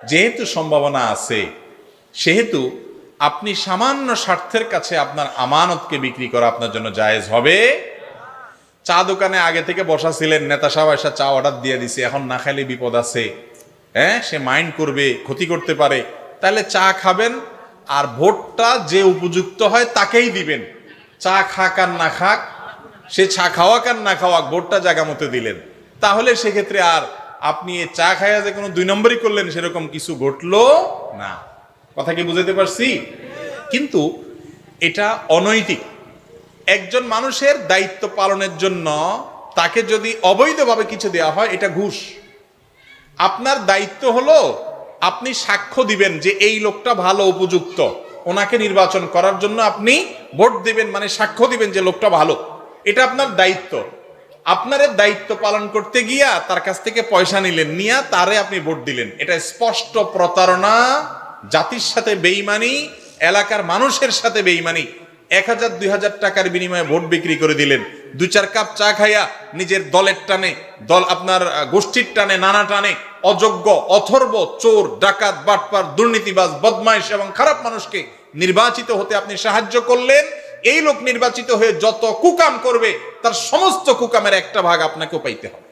যেহেতু সম্ভাবনা আছে, সেহেতু আপনি সামান্য স্বার্থের কাছে আপনার আমানতকে বিক্রি করা আপনার জন্য জায়েজ হবে। চা দোকানে আগে থেকে বসা ছিলেন, নেতা সাহেব এসে চা অর্ডার দিয়ে দিছে, এখন না খাইলে বিপদ আছে। হ্যাঁ সে মাইন্ড করবে, ক্ষতি করতে পারে। তাহলে চা খাবেন আর ভোটটা যে উপযুক্ত হয় তাকেই দিবেন। চা খাক আর না খাক, সে চা খাওয়াক আর না খাওয়াক, ভোটটা জায়গা মতো দিলেন। তাহলে সেক্ষেত্রে আর আপনি চা খাইয়া যে কোনো দুই নম্বরই করলেন, সেরকম কিছু ঘটলো না। কথা কি বুঝাতে পারছি? কিন্তু এটা অনৈতিক। একজন মানুষের দায়িত্ব পালনের জন্য তাকে যদি অবৈধভাবে কিছু দেওয়া হয়, এটা ঘুষ। আপনার দায়িত্ব হলো, আপনি সাক্ষ্য দিবেন যে এই লোকটা ভালো, উপযুক্ত। ওনাকে নির্বাচন করার জন্য আপনি ভোট দিবেন মানে সাক্ষ্য দিবেন যে লোকটা ভালো। এটা আপনার দায়িত্ব। আপনার দায়িত্ব পালন করতে গিয়া তার কাছ থেকে পয়সা নিলেন, নিয়া তারে আপনি ভোট দিলেন। এটা স্পষ্ট প্রতারণা, জাতির সাথে বেইমানি, এলাকার মানুষের সাথে বেইমানি। এক হাজার, দুই হাজার টাকার বিনিময়ে ভোট বিক্রি করে দিলেন। দু চার কাপ চা খাইয়া নিজের দলের টানে, দল আপনার গোষ্ঠীর টানে, নানা টানে, অযোগ্য, অথর্ব, চোর, ডাকাত, বাটপার, দুর্নীতিবাজ, বদমাইশ এবং খারাপ মানুষকে নির্বাচিত হতে আপনি সাহায্য করলেন। এই লোক নির্বাচিত হয়ে যত কুকাম করবে, তার সমস্ত কুকামের একটা ভাগ আপনাকেও পাইতে হবে।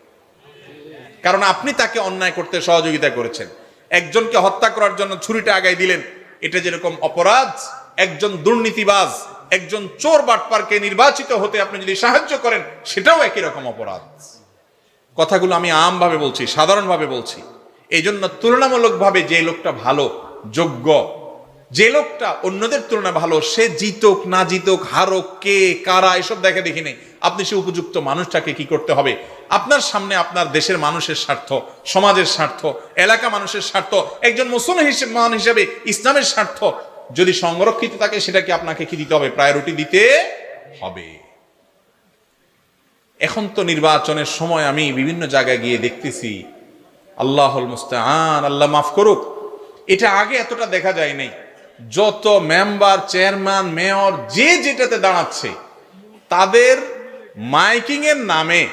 কারণ আপনি তাকে অন্যায় করতে সহযোগিতা করেছেন। একজনকে হত্যা করার জন্য ছুরিটা আগায় দিলেন, এটা যেরকম অপরাধ, একজন দুর্নীতিবাজ, একজন চোর বাটপারকে নির্বাচিত হতে আপনি যদি সাহায্য করেন, সেটাও একই রকম অপরাধ। কথাগুলো আমি আমভাবে বলছি, সাধারণভাবে বলছি। এই জন্য তুলনামূলকভাবে যে লোকটা ভালো, যোগ্য যে লোকটা অন্যদের তুলনায় ভালো, সে জিতক, না জিতুক, হারক, কে, কারা, এসব দেখে দেখি নেই। আপনি সে উপযুক্ত মানুষটাকে কি করতে হবে? আপনার সামনে আপনার দেশের মানুষের স্বার্থ, সমাজের স্বার্থ, এলাকা মানুষের স্বার্থ, একজন মুসলমান হিসেবে ইসলামের স্বার্থ, যদি সংরক্ষিত থাকে সেটাকে আপনাকে কি দিতে হবে? প্রায়োরিটি দিতে হবে। এখন তো নির্বাচনের সময়, আমি বিভিন্ন জায়গায় গিয়ে দেখতেছি, আল্লাহল মুস্তান আল্লাহ মাফ করুক, এটা আগে এতটা দেখা যায় নাই। যত মেম্বার, চেয়ারম্যান, মেয়র, যে যেটাতে দাঁড়াচ্ছে, তাদের মাইকিং এর নামে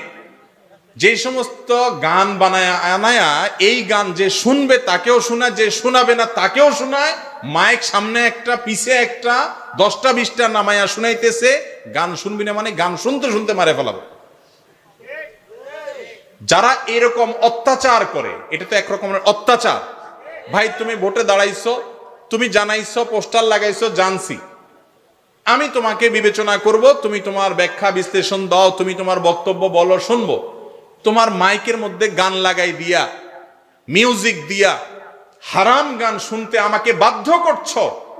যে সমস্ত গান বানায়, আনায়া, এই গান যে শুনবে তাকেও শোনায়, যে শোনাবে না তাকেও শোনায়, মাইক সামনে একটা, পিছে একটা, দশটা, বিশটা নামায়া শুনাইতেছে, গান শুনবি না মানে গান শুনতে শুনতে মারে ফেলাবে। যারা এরকম অত্যাচার করে, এটা তো একরকমের অত্যাচার। ভাই, তুমি ভোটে দাঁড়াইছো তুমি জানাইছো, পোস্টার লাগাইছো, জানছি। আমি তোমাকে বিবেচনা করব, তুমি তোমার ব্যাখ্যা বিশ্লেষণ দাও, তুমি তোমার বক্তব্য বলো, শুনব। তোমার মাইকের মধ্যে গান লাগাই দিয়া, মিউজিক দিয়া, হারাম গান শুনতে আমাকে বাধ্য করছ,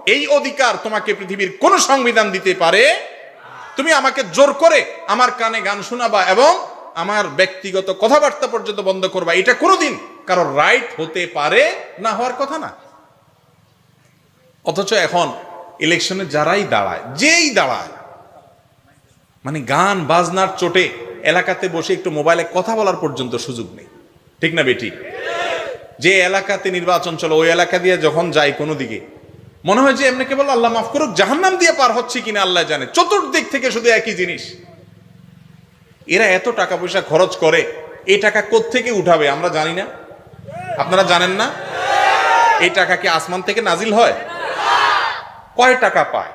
এই অধিকার তোমাকে পৃথিবীর কোন সংবিধান দিতে পারে? তুমি আমাকে জোর করে আমার কানে গান শোনাবা এবং আমার ব্যক্তিগত কথাবার্তা পর্যন্ত বন্ধ করবা। এটা কোনোদিন কারও রাইট হতে পারে না হওয়ার কথা না। অথচ এখন ইলেকশনে যারাই দাঁড়ায়, যেই দাঁড়ায় মানে গান, বাজনার চোটে এলাকাতে বসে একটু মোবাইলে কথা বলার পর্যন্ত সুযোগ নেই। ঠিক না বেটি? যে এলাকাতে নির্বাচন চলো, ওই এলাকা দিয়ে যখন যাই কোনো দিকে, মনে হয় যে এমনি কেবল আল্লাহ মাফ করুক, জাহান্নাম দিয়ে পার হচ্ছে কিনা আল্লাহ জানে। চতুর্দিক থেকে শুধু একই জিনিস। এরা এত টাকা পয়সা খরচ করে, এই টাকা থেকে উঠাবে আমরা জানি না। আপনারা জানেন না? এই টাকা কি আসমান থেকে নাজিল হয়? কয় টাকা পায়?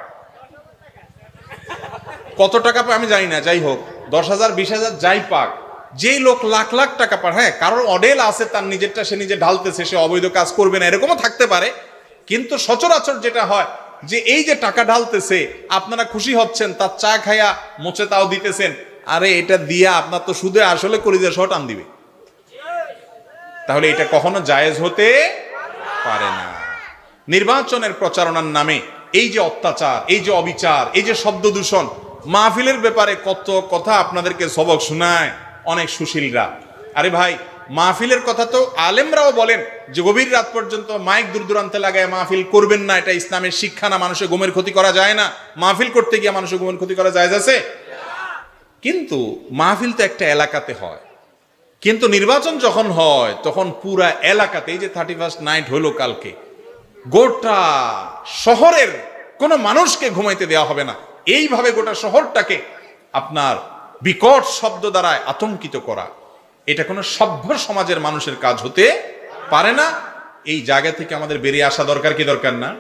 কত টাকা পায় আমি জানি না, যাই হোক, দশ হাজার, বিশ হাজার, যাই পাক, যেই লোক লাখ লাখ টাকা পায় হ্যাঁ কারোর অডেল আছে, তার নিজেরটা সে নিজে ঢালতেছে, সে অবৈধ কাজ করবে না, এরকমও থাকতে পারে, কিন্তু সচরাচর যেটা হয় যে এই যে টাকা ঢালতেছে, আপনারা খুশি হচ্ছেন, তার চা খাইয়া মোচে তাও দিতেছেন, আরে এটা দিয়া আপনার তো সুদে আসলে করিজা সহ টান দিবে। তাহলে এটা কখনো জায়েজ হতে পারে না। নির্বাচনের প্রচারণার নামে এই যে অত্যাচার, এই যে অবিচার, এই যে শব্দ দূষণ, মাহফিলের ব্যাপারে কত কথা আপনাদেরকে সবক শোনায় অনেক সুশীলরা। আরে ভাই, মাহফিলের কথা তো আলেমরাও বলেন যে গভীর রাত পর্যন্ত মাইক দূর দূরান্তে লাগায় মাহফিল করবেন না, এটা ইসলামের শিক্ষা না, মানুষের ঘুমের ক্ষতি করা যায় না। মাহফিল করতে গিয়ে মানুষের ঘুমের ক্ষতি করা যায় আছে? কিন্তু মাহফিল তো একটা এলাকাতে হয়। কিন্তু নির্বাচন যখন হয়, তখন পুরা এলাকাতে এই যে থার্টি ফার্স্ট নাইট হলো কালকে গোটা শহরের কোনো মানুষকে ঘুমাইতে দেওয়া হবে না। এইভাবে গোটা শহরটাকে আপনার বিকট শব্দ দ্বারায় আতঙ্কিত করা। এটা কোনো সভ্য সমাজের মানুষের কাজ হতে পারে না। এই জায়গা থেকে আমাদের বেরিয়ে আসা দরকার কি দরকার না?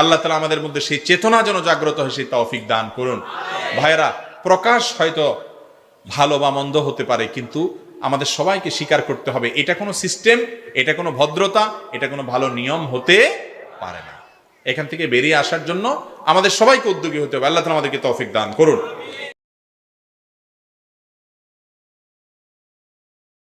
আল্লাহ তালা আমাদের মধ্যে সেই চেতনা যেন জাগ্রত হয়, সেই তৌফিক দান করুন। ভাইরা প্রকাশ হয়তো ভালো বা মন্দ হতে পারে, কিন্তু আমাদের সবাইকে স্বীকার করতে হবে, এটা কোনো সিস্টেম এটা কোনো ভদ্রতা, এটা কোনো ভালো নিয়ম হতে পারে না। এখান থেকে বেরিয়ে আসার জন্য আমাদের সবাইকে উদ্যোগী হতে হবে, আল্লাহ তালা আমাদেরকে তৌফিক দান করুন।